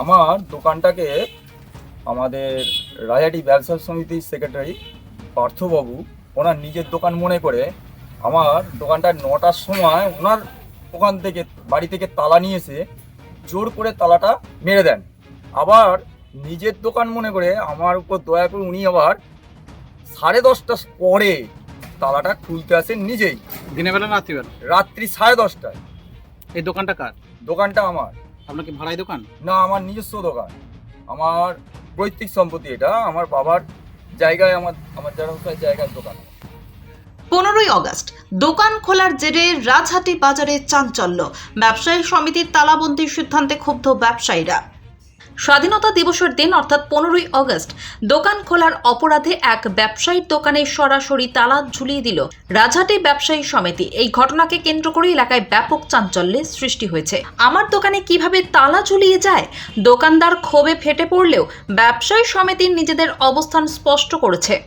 আমার দোকানটাকে আমাদের রাজাটি ব্যবসা সমিতির সেক্রেটারি পার্থবাবু ওনার নিজের দোকান মনে করে আমার দোকানটা নটার সময় ওনার ওখান থেকে বাড়ি থেকে তালা নিয়ে এসে জোর করে তালাটা মেরে দেন। আবার নিজের দোকান মনে করে আমার উপর দয়া করে উনি আবার সাড়ে দশটা পরে তালাটা খুলতে আসেন নিজেই। দিনের বেলা রাত্রিবেলা? রাত্রি সাড়ে দশটায়। এই দোকানটা কার? দোকানটা আমার। আপনার কি ভাড়াই দোকান? না আমার নিজস্ব দোকান। আমার পৈতৃক সম্পত্তি এটা আমার বাবার জায়গায় আমার আমার যারা জায়গার দোকান। পনেরোই অগস্ট দোকান খোলার জেরে রাজহাটি বাজারে চাঞ্চল্য। ব্যবসায়ী সমিতির তালাবন্দির সিদ্ধান্তে ক্ষুব্ধ ব্যবসায়ীরা। স্বাধীনতা দিবসের দিন, অর্থাৎ পনেরোই অগস্ট, দোকান খোলার অপরাধে এক ব্যবসায়ীর দোকানে সরাসরি তালা ঝুলিয়ে দিল রাজহাটি ব্যবসায়ী সমিতি। এই ঘটনাকে কেন্দ্র করে এলাকায় ব্যাপক চাঞ্চল্যের সৃষ্টি হয়েছে। আমার দোকানে কীভাবে তালা ঝুলিয়ে যায়? দোকানদার ক্ষোভে ফেটে পড়লেও ব্যবসায়ী সমিতির নিজেদের অবস্থান স্পষ্ট করেছে।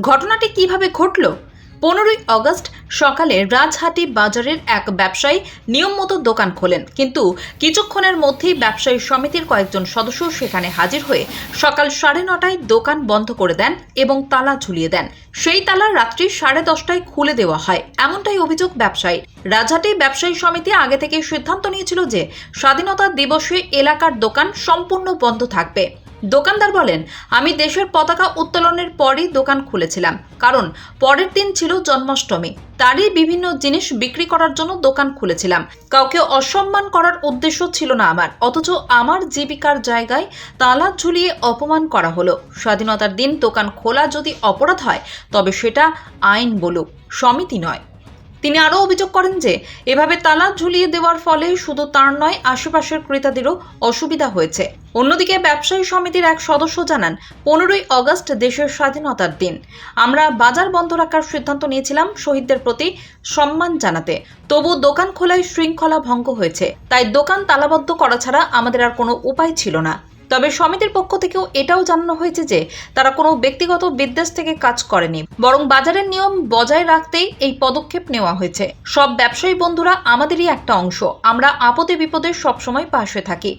ঘটনাটি কীভাবে ঘটল? পনেরোই অগস্ট সকালে রাজহাটি বাজারের এক ব্যবসায়ী নিয়ম মতো দোকান খোলেন। কিন্তু কিছুক্ষণের মধ্যেই ব্যবসায়ী সমিতির কয়েকজন সদস্য সেখানে হাজির হয়ে সকাল সাড়ে নটায় দোকান বন্ধ করে দেন এবং তালা ঝুলিয়ে দেন। সেই তালা রাত্রি সাড়ে দশটায় খুলে দেওয়া হয়। এমনটাই অভিযোগ ব্যবসায়ী। রাজহাটি ব্যবসায়ী সমিতি আগে থেকে সিদ্ধান্ত নিয়েছিল যে স্বাধীনতা দিবসে এলাকার দোকান সম্পূর্ণ বন্ধ থাকবে। দোকানদার বলেন, আমি দেশের পতাকা উত্তোলনের পরই দোকান খুলেছিলাম। কারণ, পরের দিন ছিল জন্মাষ্টমী। তারই বিভিন্ন জিনিস বিক্রি করার জন্য দোকান খুলেছিলাম। কাউকে অসম্মান করার উদ্দেশ্য ছিল না আমার। অথচ আমার জীবিকার জায়গায় তালা ঝুলিয়ে অপমান করা হলো। স্বাধীনতার দিন দোকান খোলা যদি অপরাধ হয়, তবে সেটা আইন বলুক, সমিতি নয়। তিনি আরও অভিযোগ করেন যে, এভাবে তালা ঝুলিয়ে দেওয়ার ফলে শুধু তার নয়, আশেপাশের ক্রেতাদেরও অসুবিধা হয়েছে। অন্যদিকে ব্যবসায়ী সমিতির এক সদস্য জানান, পনেরোই অগস্ট দেশের স্বাধীনতার দিন। আমরা বাজার বন্ধ রাখার সিদ্ধান্ত নিয়েছিলাম শহীদদের প্রতি সম্মান জানাতে। তবু দোকান খোলায় শৃঙ্খলা ভঙ্গ হয়েছে। তাই দোকান তালাবদ্ধ করা ছাড়া আমাদের আর কোনো উপায় ছিল না। তবে সমিতির পক্ষ থেকেও এটাও জানানো হয়েছে যে, তারা কোনো ব্যক্তিগত বিদ্বেষ থেকে কাজ করেনি। বরং বাজারের নিয়ম বজায় রাখতেই এই পদক্ষেপ নেওয়া হয়েছে। সব ব্যবসায়ী বন্ধুরা আমাদেরই একটা অংশ। আমরা আপদে বিপদে সবসময় পাশে থাকি।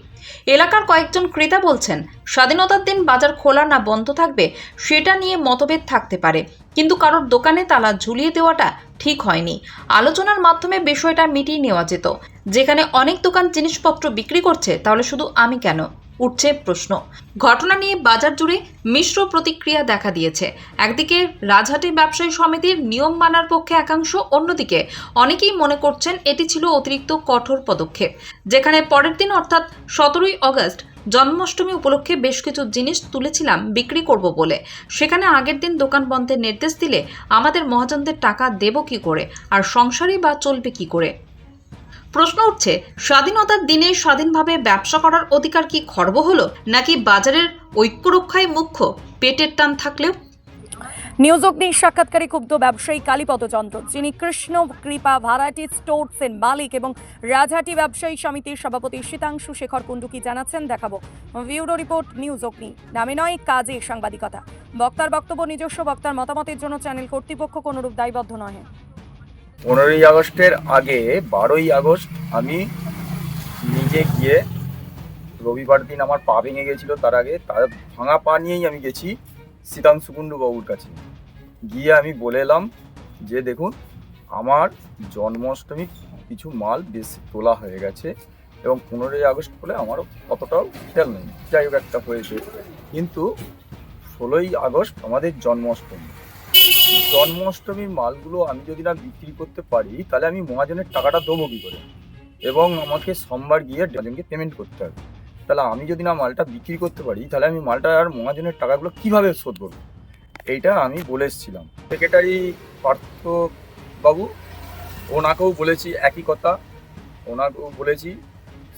এলাকার কয়েকজন ক্রেতা বলছেন, স্বাধীনতার দিন বাজার খোলা না বন্ধ থাকবে, সেটা নিয়ে মতভেদ থাকতে পারে। কিন্তু কারোর দোকানে তালা ঝুলিয়ে দেওয়াটা ঠিক হয়নি। আলোচনার মাধ্যমে বিষয়টা মিটিয়ে নেওয়া যেত। যেখানে অনেক দোকান জিনিসপত্র বিক্রি করছে, তাহলে শুধু আমি কেন? উঠছে প্রশ্ন। ঘটনা নিয়ে বাজার জুড়ে মিশ্র প্রতিক্রিয়া দেখা দিয়েছে। একদিকে রাজহাটি ব্যবসায়ী সমিতির নিয়ম মানার পক্ষে একাংশ, অন্যদিকে অনেকেই মনে করছেন এটি ছিল অতিরিক্ত কঠোর পদক্ষেপ। যেখানে পরের দিন অর্থাৎ সতেরোই অগস্ট জন্মাষ্টমী উপলক্ষে বেশ কিছু জিনিস তুলেছিলাম, বিক্রি করব বলে। সেখানে আগের দিন দোকান বন্ধের নির্দেশ দিলে আমাদের মহাজনদের টাকা দেব কি করে? আর সংসারই বা চলবে কি করে? প্রশ্ন উঠছে, স্বাধীনতার দিনে স্বাধীনভাবে ব্যবসা করার অধিকার কি খর্ব হলো, নাকি বাজারের ঐক্য রক্ষায় মুখ্য? পেটের টান থাকলেও? নিউজ অগ্নির সাক্ষাৎকারী ক্ষুব্ধ ব্যবসায়ী কালীপদ চন্দ্র, যিনি কৃষ্ণ কৃপা ভারাইটি স্টোরসের মালিক এবং রাজহাটি ব্যবসায়ী সমিতির সভাপতি শীতাংশু শেখর কুণ্ডু কি জানাচ্ছেন দেখাবো। ভিউরো রিপোর্ট নিউজ অগ্নি নামে নয়, কাজে সাংবাদিকতা। বক্তার বক্তব্য, নিজস্ব বক্তার মতামতের জন্য চ্যানেল কর্তৃপক্ষ কোনরূপ দায়বদ্ধ নয়। পনেরোই আগস্টের আগে, বারোই আগস্ট আমি নিজে গিয়ে রবিবার দিন আমার পা ভেঙে গেছিল তার আগে, তার ভাঙা পা নিয়েই আমি গেছি সীতাংশু কুণ্ডু বাবুর কাছে। গিয়ে আমি বলে এলাম যে, দেখুন, আমার জন্মাষ্টমী কিছু মাল বেশ তোলা হয়ে গেছে এবং পনেরোই আগস্ট বলে আমারও অতটাও খেয়াল নেই। যাই হোক, একটা হয়েছে। কিন্তু ষোলোই আগস্ট আমাদের জন্মাষ্টমী। জন্মাষ্টমীর মালগুলো আমি যদি না বিক্রি করতে পারি, তাহলে আমি মহাজনের টাকাটা দেবো কী করে? এবং আমাকে সোমবার গিয়ে মহাজনকে পেমেন্ট করতে হবে। তাহলে আমি যদি না মালটা বিক্রি করতে পারি, তাহলে আমি মালটা আর মহাজনের টাকাগুলো কীভাবে শোধ করব? এইটা আমি বলে এসেছিলাম। সেক্রেটারি পার্থ বাবু ওনাকেও বলেছি একই কথা। ওনাকেও বলেছি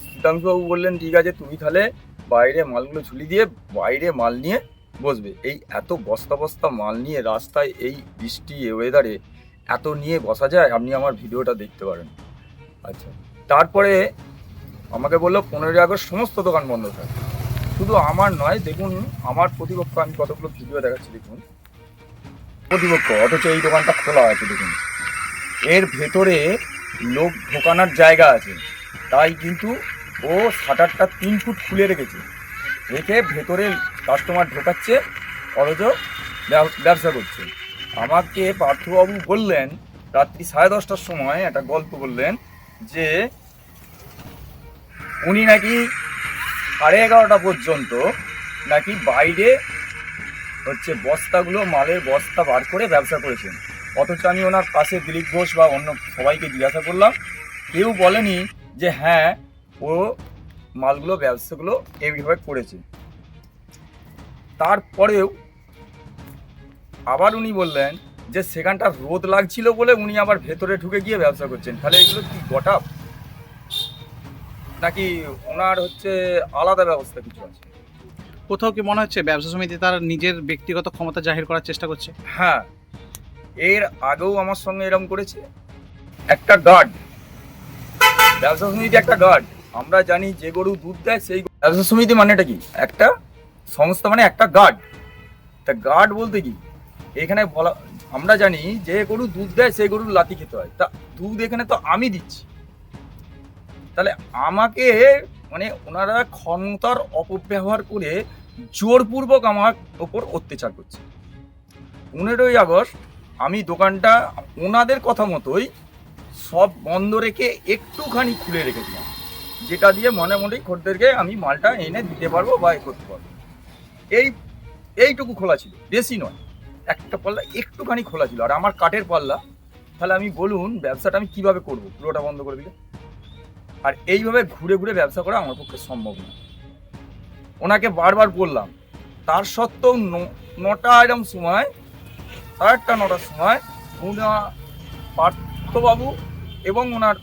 সীতাংশুবাবু বললেন, ঠিক আছে, তুমি তাহলে বাইরে মালগুলো ঝুলি দিয়ে বাইরে মাল নিয়ে বসবে। এই এত বস্তা বস্তা মাল নিয়ে রাস্তায় এই বৃষ্টি ওয়েদারে এত নিয়ে বসা যায়, আপনি আমার ভিডিওটা দেখতে পারেন। আচ্ছা তারপরে আমাকে বলল, পনেরোই আগস্ট সমস্ত দোকান বন্ধ থাকে। শুধু আমার নয়, দেখুন, আমার প্রতিপক্ষ, আমি কতগুলো ভিডিও দেখাচ্ছি, দেখুন। প্রতিপক্ষ, অথচ এই দোকানটা খোলা আছে, দেখুন। এর ভেতরে লোক ঢোকানোর জায়গা আছে। তাই কিন্তু ও শাটারটা তিন ফুট খুলে রেখেছে। রেখে ভেতরে কাস্টমার ঢোকাচ্ছে, অথচ ব্যবসা করছে। আমাকে পার্থবাবু বললেন, রাত্রি সাড়ে দশটার সময় একটা গল্প বললেন যে, উনি নাকি সাড়ে এগারোটা পর্যন্ত নাকি বাইরে হচ্ছে বস্তাগুলো, মালের বস্তা বার করে ব্যবসা করেছেন। অথচ আমি ওনার পাশে দিলীপ ঘোষ বা অন্য সবাইকে জিজ্ঞাসা করলাম। কেউ বলেনি যে হ্যাঁ ও মালগুলো ব্যবসাগুলো এইভাবে করেছে। তারপরেও আবার উনি বললেন যে সেখানটা রোদ লাগছিল বলে উনি আবার ভেতরে ঢুকে গিয়ে ব্যবসা করছেন। তাহলে এগুলো কি গোটা নাকি ওনার হচ্ছে আলাদা ব্যবস্থা কিছু আছে? কোথাও কি মনে হচ্ছে ব্যবসা সমিতি তার নিজের ব্যক্তিগত ক্ষমতা জাহির করার চেষ্টা করছে? হ্যাঁ এর আগেও আমার সঙ্গে এরকম করেছে। একটা গার্ড ব্যবসা সমিতি একটা গার্ড আমরা জানি যে গরু দুধ দেয়, সেই ব্যবসা সমিতি মানেটা কি? একটা সংস্থা মানে একটা গার্ড তা গার্ড বলতে কি? এখানে বলা আমরা জানি যে গরু দুধ দেয়, সেই গরুর লাতি খেতে হয়। তা দুধ এখানে তো আমি দিচ্ছি। তাহলে আমাকে মানে ওনারা ক্ষমতার অপব্যবহার করে জোরপূর্বক আমার ওপর অত্যাচার করছে। পনেরোই আগস্ট আমি দোকানটা ওনাদের কথা মতোই সব বন্ধ রেখে একটুখানি খুলে রেখেছিলাম। যেটা দিয়ে মনে মনেই খদ্দেরকে আমি মালটা এনে দিতে পারব বা এ করতে পারব। এই, এইটুকু খোলা ছিল, বেশি নয়। একটা পাল্লা একটুখানি খোলা ছিল। আর আমার কাঠের পাল্লা, তাহলে আমি বলুন ব্যবসাটা আমি কীভাবে করব? পুরোটা বন্ধ করে দিলে? আর এইভাবে ঘুরে ঘুরে ব্যবসা করা আমার পক্ষে সম্ভব না। ওনাকে বারবার বললাম, তার সত্ত্বেও নটা এরম সময়, সাড়ে নটার সময় উনা পার্থবাবু এবং ওনার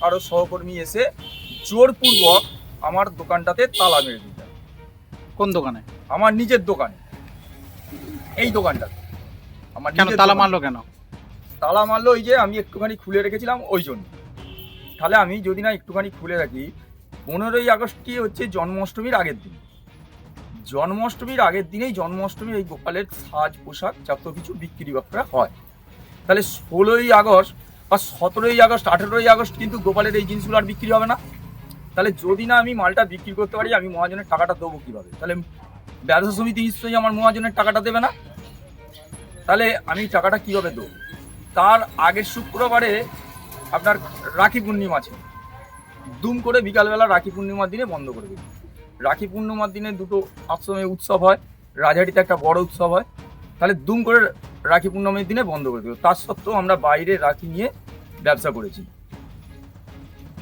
আরও সহকর্মী এসে জোরপূর্বক আমার দোকানটাতে তালা মেরে দিতেন কোন দোকানে? আমার নিজের দোকানে। এই দোকানটা। আমার কেন তালা মারলো কেন? তালা মারলো ওই যে আমি একটুখানি খুলে রেখেছিলাম ওই জন্য। তাহলে আমি যদি না একটুখানি খুলে রাখি পনেরোই আগস্টটি হচ্ছে জন্মাষ্টমীর আগের দিন। জন্মাষ্টমীর আগের দিনেই জন্মাষ্টমীর এই গোপালের সাজ পোশাক যত কিছু বিক্রি বাক্রা হয়। তাহলে ষোলোই আগস্ট বা সতেরোই আগস্ট আঠেরোই আগস্ট কিন্তু গোপালের এই জিনিসগুলো আর বিক্রি হবে না। তাহলে যদি না আমি মালটা বিক্রি করতে পারি, আমি মহাজনের টাকাটা দেবো কীভাবে? তাহলে ব্যবসা সমিতি নিশ্চয়ই আমার মহাজনের টাকাটা দেবে না? তাহলে আমি টাকাটা কীভাবে দেবো? তার আগের শুক্রবারে আপনার রাখি পূর্ণিমা আছে। দুম করে বিকালবেলা রাখি পূর্ণিমার দিনে বন্ধ করে দিল রাখি পূর্ণিমার দিনে দুটো আশ্রমে উৎসব হয় রাজহাটিতে একটা বড় উৎসব হয়। তাহলে দুম করে রাখি পূর্ণিমার দিনে বন্ধ করে দিল তার সত্ত্বেও আমরা বাইরে রাখি নিয়ে ব্যবসা করেছি।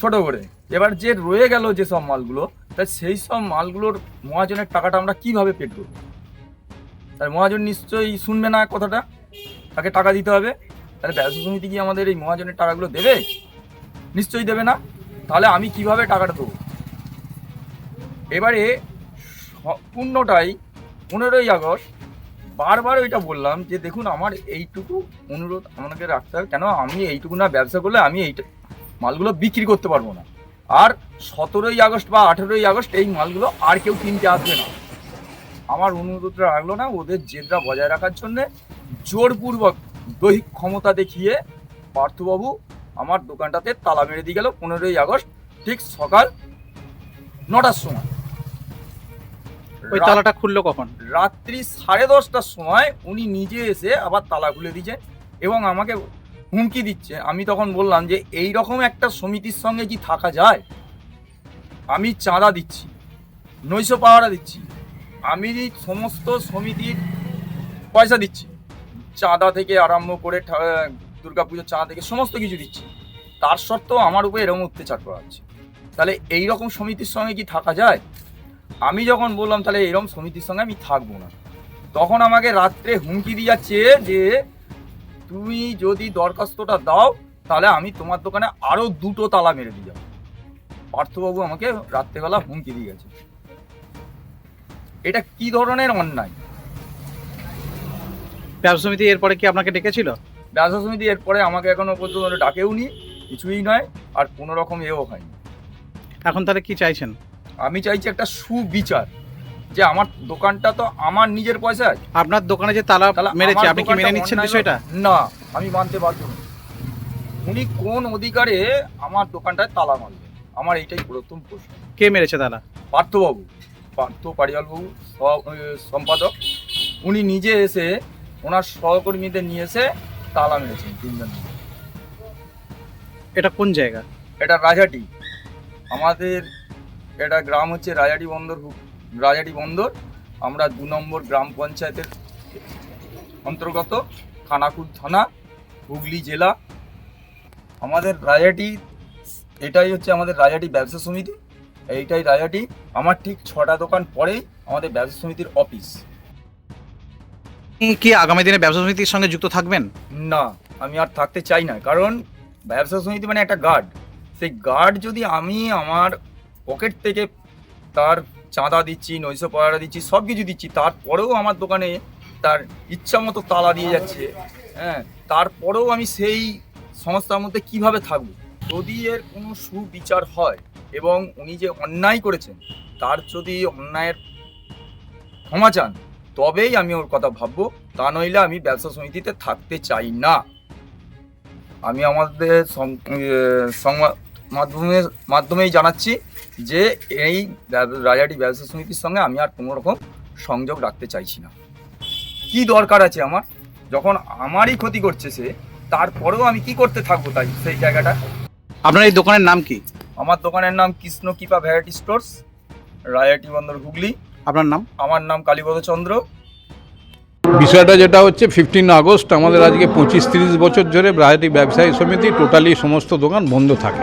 ছোট করে। এবার যে রয়ে গেল যেসব মালগুলো, তা সেই সব মালগুলোর মহাজনের টাকাটা আমরা কীভাবে পেট করব তাই মহাজন নিশ্চয়ই শুনবে না কথাটা? তাকে টাকা দিতে হবে। তাহলে ব্যবসা সমিতি কি আমাদের এই মহাজনের টাকাগুলো দেবে? নিশ্চয়ই দেবে না। তাহলে আমি কীভাবে টাকাটা দেবো? এবারে সম্পূর্ণটাই পনেরোই আগস্ট। বারবার ওইটা বললাম যে দেখুন, আমার এইটুকু অনুরোধ আমাকে রাখতে হবে। কেন? আমি এইটুকু না ব্যবসা করলে আমি এইটা মালগুলো বিক্রি করতে পারব না। আর সতেরোই আগস্ট বা আঠেরোই আগস্ট এই মালগুলো আর কেউ কিনতে আসবে না। আমার অনুরোধটা রাখল না ওদের জেদরা বজায় রাখার জন্যে জোরপূর্বক দৈহিক ক্ষমতা দেখিয়ে পার্থবাবু আমার দোকানটাতে তালা মেরে দিয়ে গেল পনেরোই আগস্ট ঠিক সকাল নটার সময়। ওই তালাটা খুললো কখন? রাত্রি সাড়ে দশটার সময় উনি নিজে এসে আবার তালা খুলে দিয়েছে এবং আমাকে হুমকি দিচ্ছে। আমি তখন বললাম যে এই রকম একটা সমিতির সঙ্গে কি থাকা যায়? আমি চাঁদা দিচ্ছি, নৈশ পাহারা দিচ্ছি, আমি সমস্ত সমিতির পয়সা দিচ্ছি, চাঁদা থেকে আরম্ভ করে দুর্গাপুজোর চাঁদা থেকে সমস্ত কিছু দিচ্ছি। তার সত্ত্বেও আমার উপরে এরকম অত্যাচার করা হচ্ছে। তাহলে এই রকম সমিতির সঙ্গে কি থাকা যায়? আমি যখন বললাম, তাহলে এরকম সমিতির সঙ্গে আমি থাকব না। তখন আমাকে রাত্রে হুমকি দিয়ে যাচ্ছে যে তুমি যদি দরখাস্তটা দাও তাহলে আমি তোমার দোকানে আরও দুটো তালা মেরে দিয়ে যাব। পার্থবাবু আমাকে রাত্রেবেলা হুমকি দিয়ে গেছে। এটা কি ধরনের অন্যায়? ব্যবসা সমিতি এরপরে কি আপনাকে ডেকেছিল? ব্যবসা সমিতি এরপরে আমাকে এখনও পর্যন্ত ডাকেও নি কিছুই নয় আর কোনো রকম এও হয়নি। এখন তাহলে কি চাইছেন? আমি চাইছি একটা সুবিচার। যে আমার দোকানটা তো আমার নিজের পয়সায় আপনার দোকানে যে তালা মেরেছে আপনি কি মেনে নিচ্ছেন বিষয়টা? না আমি মানতে বাধ্য। উনি কোন অধিকারে আমার দোকানটায় তালা মারলেন? আমার এইটাই প্রথম প্রশ্ন। কে মেরেছে তালা? পার্থবাবু। পার্থ পারিয়ালবাবু সহ- সম্পাদক। উনি নিজে এসে ওনার সহকর্মীদের নিয়ে এসে তালা মেরেছেন তিনজন এটা কোন জায়গা? এটা রাজাটি। আমাদের এটা গ্রাম হচ্ছে রাজাটি বন্দর রাজাটি বন্দর আমরা দু নম্বর গ্রাম পঞ্চায়েতের অন্তর্গত খানাকুর থানা হুগলি জেলা। আমাদের রাজাটি এটাই হচ্ছে আমাদের রাজাটি ব্যবসা সমিতি এইটাই রাজাটি। আমার ঠিক ছটা দোকান পরেই আমাদের ব্যবসা সমিতির অফিস। কি আগামী দিনে ব্যবসা সমিতির সঙ্গে যুক্ত থাকবেন? না আমি আর থাকতে চাই না কারণ ব্যবসা সমিতি মানে একটা গার্ড সেই গার্ড যদি আমি আমার পকেট থেকে তার চাঁদা দিচ্ছি, নৈশ পয়সা দিচ্ছি, সব কিছু দিচ্ছি। তারপরেও আমার দোকানে তার ইচ্ছা মতো তালা দিয়ে যাচ্ছে। হ্যাঁ তারপরেও আমি সেই সংস্থার মধ্যে কীভাবে থাকব? যদি এর কোনো সুবিচার হয় এবং উনি যে অন্যায় করেছেন, তার যদি অন্যায়ের ক্ষমা চান, তবেই আমি ওর কথা ভাববো। তা নইলে আমি ব্যবসা সমিতিতে থাকতে চাই না। আমি আমাদের সংবাদ মাধ্যমে মাধ্যমেই জানাচ্ছি যে এই রাজাটি ব্যবসা সমিতির সঙ্গে আমি আর কোনো রকম সংযোগ রাখতে চাইছি না। কি দরকার আছে আমার? যখন আমারই ক্ষতি করছে সে তারপরেও আমি কি করতে থাকব তাই সেই জায়গাটা? আপনার এই দোকানের নাম কি? আমার দোকানের নাম কৃষ্ণ কৃপা ভ্যারাইটি স্টোর্স রায়াটি বন্দর হুগলি। আপনার নাম? আমার নাম কালীপদ চন্দ্র। বিষয়টা যেটা হচ্ছে ফিফটিন আগস্ট আমাদের আজকে পঁচিশ তিরিশ বছর ধরে রায়টি ব্যবসায়ী সমিতি টোটালি সমস্ত দোকান বন্ধ থাকে।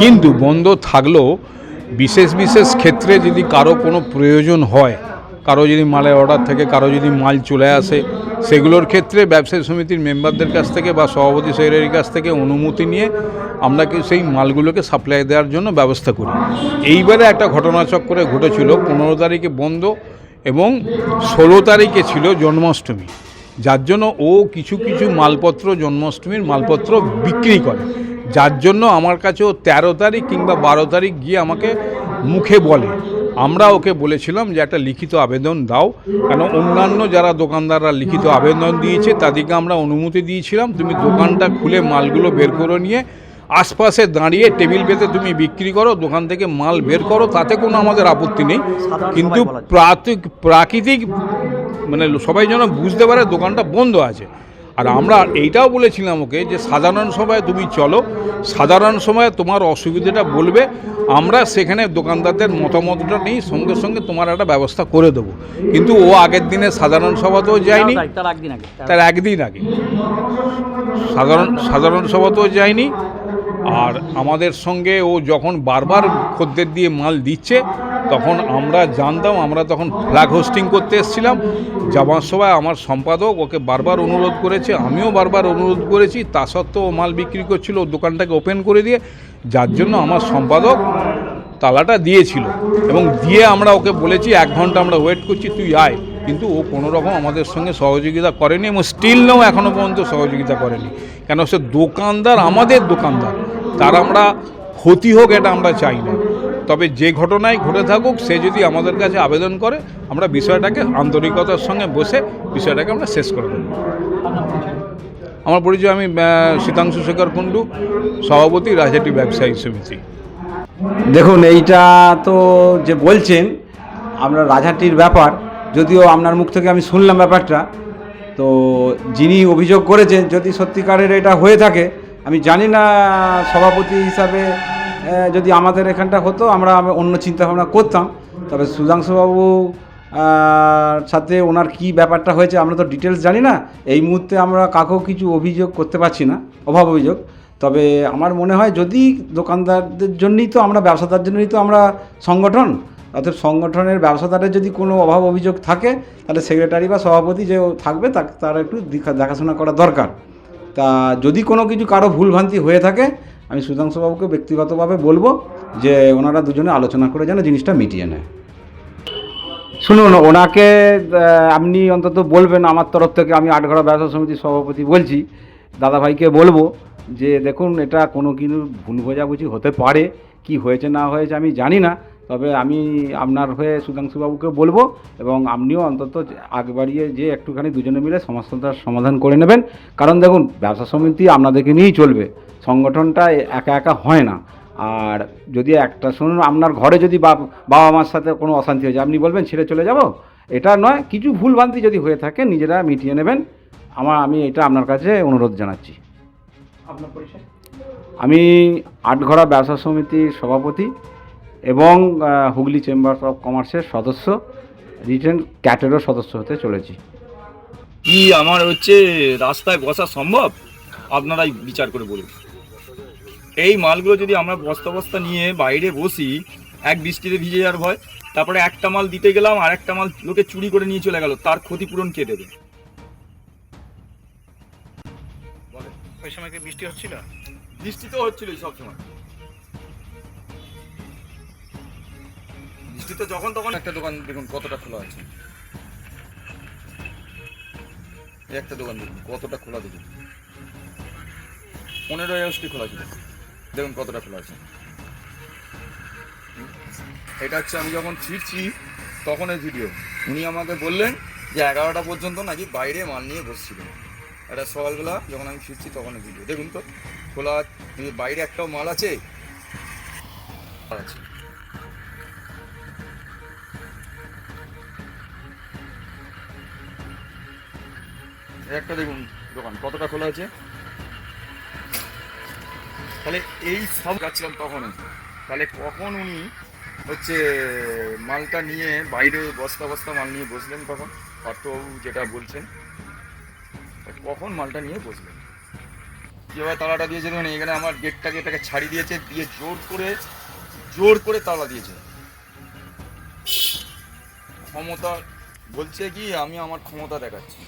কিন্তু বন্ধ থাকলেও বিশেষ বিশেষ ক্ষেত্রে যদি কারও কোনো প্রয়োজন হয়, কারও যদি মালের অর্ডার থেকে কারও যদি মাল চলে আসে, সেগুলোর ক্ষেত্রে ব্যবসায়ী সমিতির মেম্বারদের কাছ থেকে বা সভাপতি সেক্রেটারির কাছ থেকে অনুমতি নিয়ে আমরা সেই মালগুলোকে সাপ্লাই দেওয়ার জন্য ব্যবস্থা করি। এইবারে একটা ঘটনাচক্রে ঘটেছিল, পনেরো তারিখে বন্ধ এবং ষোলো তারিখে ছিল জন্মাষ্টমী। যার জন্য ও কিছু কিছু মালপত্র, জন্মাষ্টমীর মালপত্র বিক্রি করে। যার জন্য আমার কাছে ও তেরো তারিখ কিংবা বারো তারিখ গিয়ে আমাকে মুখে বলে। আমরা ওকে বলেছিলাম যে একটা লিখিত আবেদন দাও। কেন অন্যান্য যারা দোকানদাররা লিখিত আবেদন দিয়েছে তাদেরকে আমরা অনুমতি দিয়েছিলাম তুমি দোকানটা খুলে মালগুলো বের করে নিয়ে আশপাশে দাঁড়িয়ে টেবিল পেতে তুমি বিক্রি করো দোকান থেকে মাল বের করো তাতে কোনো আমাদের আপত্তি নেই। কিন্তু প্রাকৃতিক প্রাকৃতিক মানে সবাই যেন বুঝতে পারে দোকানটা বন্ধ আছে। আর আমরা এইটাও বলেছিলাম ওকে যে সাধারণ সময় তুমি চলো সাধারণ সময়ে তোমার অসুবিধাটা বলবে আমরা সেখানে দোকানদারদের মতামতটা নেই সঙ্গে সঙ্গে তোমার একটা ব্যবস্থা করে দেবো। কিন্তু ও আগের দিনে সাধারণ সভাতেও যায়নি তার একদিন আগে তার একদিন আগে। সাধারণ সাধারণ সভাতেও যায়নি আর আমাদের সঙ্গে ও যখন বারবার খদ্দের দিয়ে মাল দিচ্ছে তখন আমরা জানতাম, আমরা তখন ফ্ল্যাগ হোস্টিং করতে এসেছিলাম। যাবার সময় আমার সম্পাদক ওকে বারবার অনুরোধ করেছে, আমিও বারবার অনুরোধ করেছি, তা সত্ত্বেও মাল বিক্রি করছিল দোকানটাকে ওপেন করে দিয়ে, যার জন্য আমার সম্পাদক তালাটা দিয়েছিল। এবং দিয়ে আমরা ওকে বলেছি, এক ঘণ্টা আমরা ওয়েট করছি, তুই আয়। কিন্তু ও কোনো রকম আমাদের সঙ্গে সহযোগিতা করেনি এবং স্টিল নাও এখনও পর্যন্ত সহযোগিতা করেনি। কেন সে দোকানদার, আমাদের দোকানদার। তার আমরা ক্ষতি হোক এটা আমরা চাই না। তবে যে ঘটনায় ঘটে থাকুক, সে যদি আমাদের কাছে আবেদন করে, আমরা বিষয়টাকে আন্তরিকতার সঙ্গে বসে বিষয়টাকে আমরা শেষ করে দেবো। আমার পরিচয় আমি শীতাংশু শেখর কুণ্ডু, সভাপতি রাজহাটি ব্যবসায়ী সমিতি। দেখুন, এইটা তো যে বলছেন, আমরা রাজাটির ব্যাপার, যদিও আপনার মুখ থেকে আমি শুনলাম ব্যাপারটা, তো যিনি অভিযোগ করেছেন, যদি সত্যিকারের এটা হয়ে থাকে, আমি জানি না সভাপতি হিসাবে যদি আমাদের এখানটা হতো, আমরা অন্য চিন্তাভাবনা করতাম। তবে সুধাংশুবাবু সাথে ওনার কি ব্যাপারটা হয়েছে আমরা তো ডিটেলস জানি না। এই মুহূর্তে আমরা কাকেও কিছু অভিযোগ করতে পারছি না, অভাব অভিযোগ। তবে আমার মনে হয় যদি দোকানদারদের জন্যই তো আমরা, ব্যবসাদার জন্যই তো আমরা সংগঠন অর্থাৎ সংগঠনের ব্যবসাদারের যদি কোনো অভাব অভিযোগ থাকে, তাহলে সেক্রেটারি বা সভাপতি যে থাকবে তার একটু দেখাশোনা করা দরকার। তা যদি কোনো কিছু কারও ভুলভ্রান্তি হয়ে থাকে আমি সুধাংশুবাবুকে ব্যক্তিগতভাবে বলব যে ওনারা দুজনে আলোচনা করে যেন জিনিসটা মিটিয়ে নেয়। শুনুন, ওনাকে আপনি অন্তত বলবেন, আমার তরফ থেকে আমি আটঘরা ব্যবসা সমিতির সভাপতি বলছি, দাদাভাইকে বলব যে, দেখুন, এটা কোনো কিছু ভুল বোঝাবুঝি হতে পারে, কি হয়েছে না হয়েছে আমি জানি না তবে আমি আপনার হয়ে সুধাংশুবাবুকে বলব এবং আপনিও অন্তত আগ বাড়িয়ে যে একটুখানি দুজনে মিলে সমস্যাটার সমাধান করে নেবেন। কারণ দেখুন ব্যবসা সমিতি আপনাদেরকে নিয়েই চলবে। সংগঠনটা একা একা হয় না। আর যদি একটা শুনুন আপনার ঘরে যদি বাবা মার সাথে কোনো অশান্তি হয়ে যায় আপনি বলবেন ছেড়ে চলে যাব? এটা নয় কিছু ভুলভ্রান্তি যদি হয়ে থাকে নিজেরা মিটিয়ে নেবেন। আমার আমি এটা আপনার কাছে অনুরোধ জানাচ্ছি। আপনার পরিচয়? আমি আটঘরা ব্যবসা সমিতির সভাপতি। এবং হুগলি চেম্বার অফ কমার্সের সদস্য রিটেন ক্যাটেরও সদস্য হতে চলেছি কি আমার হচ্ছে রাস্তায় বসা সম্ভব আপনারাই বিচার করে বলুন এই মালগুলো যদি আমরা বস্তা বস্তা নিয়ে বাইরে বসি এক বৃষ্টিতে ভিজে যাওয়ার ভয় তারপরে একটা মাল দিতে গেলাম আর একটা মাল লোকে চুরি করে নিয়ে চলে গেল তার ক্ষতিপূরণ কে দেবে ওই সময় কি বৃষ্টি হচ্ছিল বৃষ্টি তো হচ্ছিলই সবসময় বৃষ্টি তো যখন তখন একটা দোকান দেখুন কতটা খোলা আছে। একটা দোকান দেখুন কতটা খোলা দেখুন। পনেরোই আগস্টই খোলা ছিল। দেখুন কতটা খোলা আছে। এটা হচ্ছে আমি যখন ফিরছি, তখন এই ভিডিও উনি আমাকে বললেন যে এগারোটা পর্যন্ত নাকি বাইরে মাল নিয়ে বসছিলেন এটা সকালবেলা যখন আমি ফিরছি তখন ভিডিও দেখুন তো, খোলা বাইরে একটাও মাল আছে। আছে। একটা দেখুন দোকান, কতটা খোলা আছে? তাহলে এই সব যাচ্ছিলাম তখনই। তাহলে কখন উনি হচ্ছে মালটা নিয়ে বাইরে বস্তা বস্তা মাল নিয়ে বসলেন তখন? পার্থবাবু যেটা বলছেন কখন মালটা নিয়ে বসলেন? যেভাবে তালাটা দিয়েছে, দেখুন, এখানে আমার গেটটাকে এটাকে ছাড়ি দিয়েছে, দিয়ে জোর করে জোর করে তালা দিয়েছে। ক্ষমতা বলছে কি, আমি আমার ক্ষমতা দেখাচ্ছি।